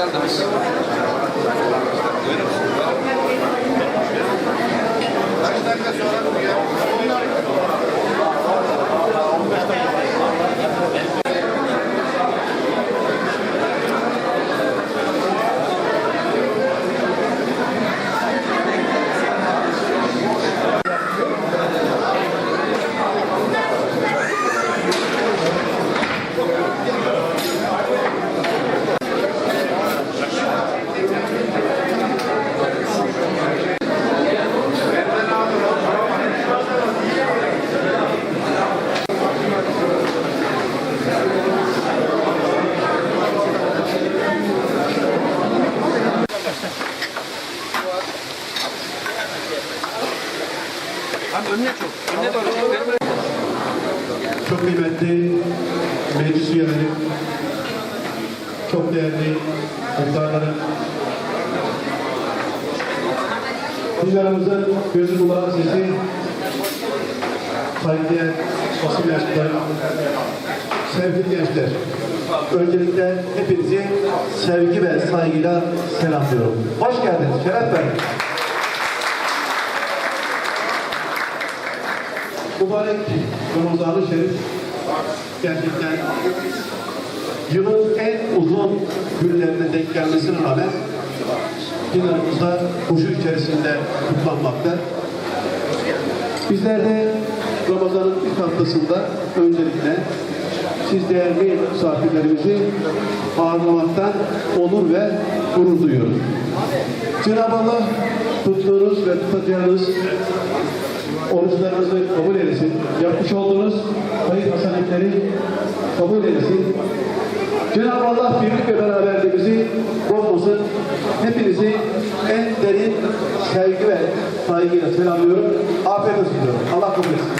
hoş çok. Önüne doğru. Çok kıymetli meclis üyeleri, çok değerli muhtarlarım, Bizlerimizin gözü kulağı sesi, saygıdeğer basın mensupları, sevgili gençler. Öncelikle hepinizi sevgi ve saygıyla selamlıyorum. Hoş geldiniz, şeref verdiniz. Mübarek Ramazan-ı Şerif gerçekten yılın en uzun günlerine denk gelmesine rağmen inanımızda huşu içerisinde kutlanmakta. Bizler de Ramazan'ın ilk haftasında öncelikle siz değerli misafirlerimizi ağırlamaktan onur ve gurur duyuyoruz. Cenab-ı Allah tuttuğunuz ve tutacağınız oruçlarınızı kabul eylesin. Yapmış olduğunuz hayır hasanetleri kabul eylesin. Cenab-ı Allah birlik ve beraberliğimizi bozmasın. Hepinizi en derin sevgi ve saygıyla selamlıyorum. Afiyet olsun diyorum. Allah kabul etsin.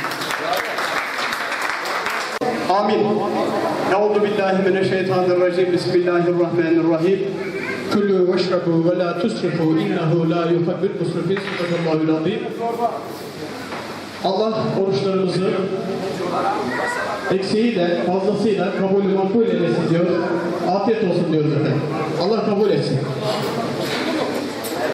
Amin. Euzu billahi mineşşeytanirracim. Bismillahirrahmanirrahim. كلوا واشربوا ولا تسرفوا إنه لا يحب المسرفين صدق الله العظيم Allah oruçlarımızı eksiğiyle, fazlasıyla kabul makbul eylesin diyor. Afiyet olsun diyoruz efendim. Allah kabul etsin.